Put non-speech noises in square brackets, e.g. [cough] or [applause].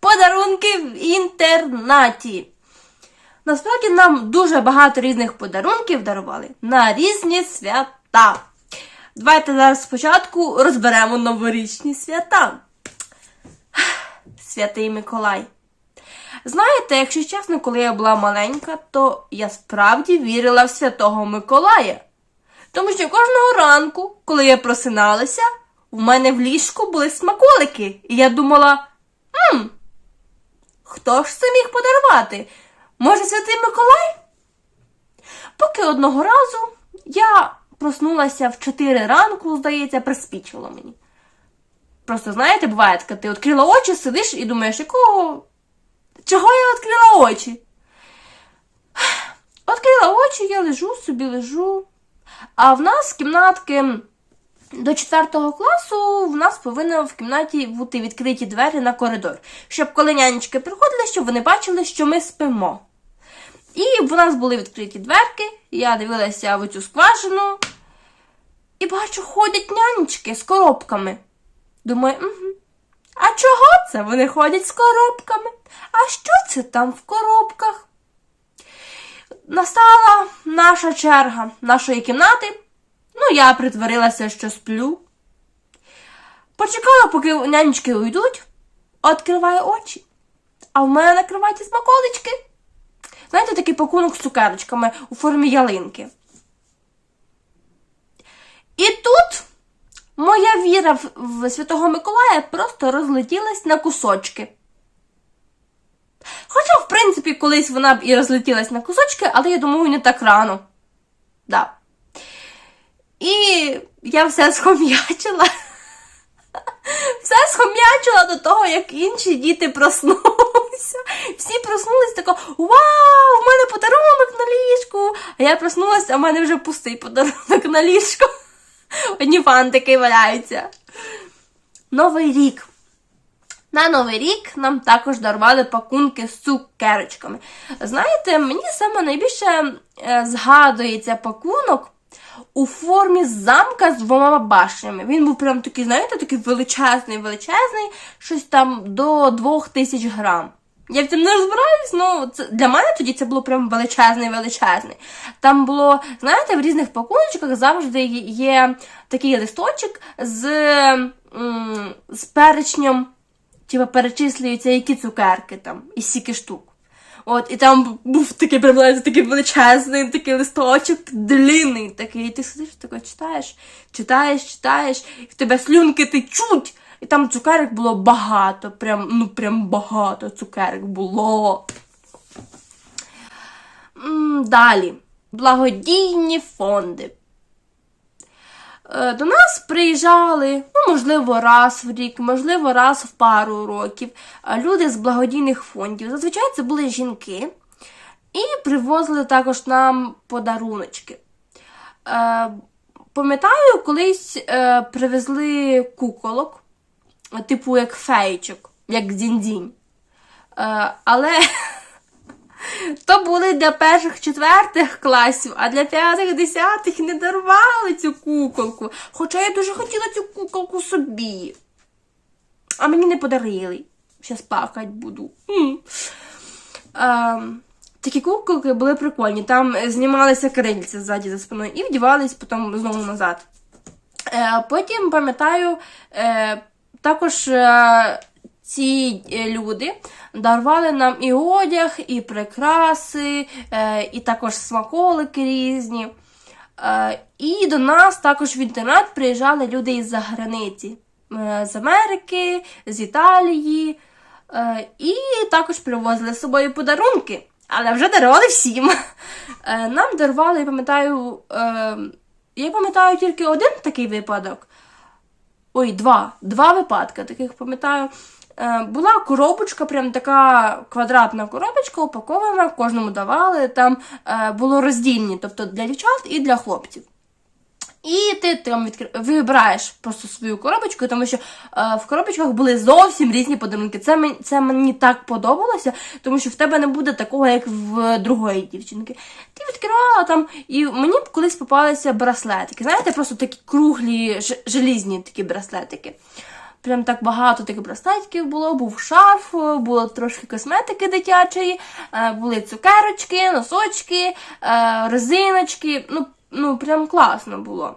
Подарунки в інтернаті. Насправді нам дуже багато різних подарунків дарували на різні свята. Давайте зараз спочатку розберемо новорічні свята. [sighs] Святий Миколай. Знаєте, якщо чесно, коли я була маленька, то я справді вірила в Святого Миколая. Тому що кожного ранку, коли я просиналася, в мене в ліжку були смаколики. І я думала, хто ж це міг подарувати? Може, Святий Миколай? Поки одного разу я проснулася в 4 ранку, здається, приспічило мені. Просто, знаєте, буває таке, ти відкрила очі, сидиш і думаєш, якого. Чого я відкрила очі? Відкрила очі, я лежу, собі лежу. А в нас кімнатки до 4 класу в нас повинні в кімнаті бути відкриті двері на коридор, щоб коли нянечки приходили, щоб вони бачили, що ми спимо. І в нас були відкриті дверки, я дивилася в цю скважину і бачу, ходять нянечки з коробками. Думаю, угу. А чого це вони ходять з коробками? А що це там в коробках? Настала наша черга нашої кімнати. Ну, я притворилася, що сплю. Почекала, поки нянечки уйдуть, відкриваю очі. А в мене на кроваті смаколички. Знаєте, такий пакунок з цукерочками у формі ялинки. І тут моя віра в, в Святого Миколая просто розлетілась на кусочки. Хоча, в принципі, колись вона б і розлетілась на кусочки, але я думаю, не так рано. Да. І я все схом'ячила. Все схом'ячила до того, як інші діти проснулися. Всі проснулись тако, вау, в мене подарунок на ліжку. А я проснулася, а в мене вже пустий подарунок на ліжку. Одні фантики валяються. Новий рік. На Новий рік нам також дарували пакунки з цукерочками. Знаєте, мені саме найбільше е, згадується пакунок у формі замка з двома башнями. Він був прям такий, знаєте, такий величезний, величезний, щось там до 2000 грам. Я в цьому не розбираюсь, ну це для мене тоді це було прям величезний, величезний. Там було, знаєте, в різних пакуночках завжди є такий листочок з, з перечнем, типа перечислюються, які цукерки там, і скільки штук. От, і там був такий знаєте, такий величезний, такий листочок, длинний такий. І ти сидиш тако читаєш, читаєш, читаєш, і в тебе слюнки течуть. І там цукерок було багато, прям, ну прям багато цукерок було. М, Далі. Благодійні фонди. Е, До нас приїжджали, ну, можливо, раз в рік, можливо, раз в пару років е, люди з благодійних фондів. Зазвичай це були жінки. І привозили також нам подаруночки. Е, Пам'ятаю, колись привезли куколок, типу як феєчок, як дзінь-дзінь. Але [laughs] то були для перших четвертих класів, а для п'ятих десятих не дарували цю куколку. Хоча я дуже хотіла цю куколку собі. А мені не подарили. Щас плакать буду. М. Ем, такі куколки були прикольні. Там знімалися крильця ззаді за спиною і вдівались потім знову назад. Е, потім пам'ятаю, е, також е, ці е, люди дарували нам і одяг, і прикраси, е, і також смаколики різні. Е, і до нас також в інтернат приїжджали люди із-за границі, з Америки, з Італії. І також привозили з собою подарунки, але вже дарували всім. Нам дарували, я пам'ятаю, я пам'ятаю тільки один такий випадок. Ой, два. Два випадки, таких пам'ятаю. Е, була коробочка, прям така квадратна коробочка, упакована, кожному давали. Там е, було роздільні, тобто для дівчат і для хлопців. І ти там відкр... вибираєш просто свою коробочку, тому що е, в коробочках були зовсім різні подарунки. Це мені, це мені так подобалося, тому що в тебе не буде такого, як в другої дівчинки. Ти відкривала там, і мені колись попалися браслетики. Знаєте, просто такі круглі, желізні такі браслетики. Прям так багато таких браслетиків було, був шарф, було трошки косметики дитячої, е, були цукерочки, носочки, е, резиночки. Ну, ну прям класно було.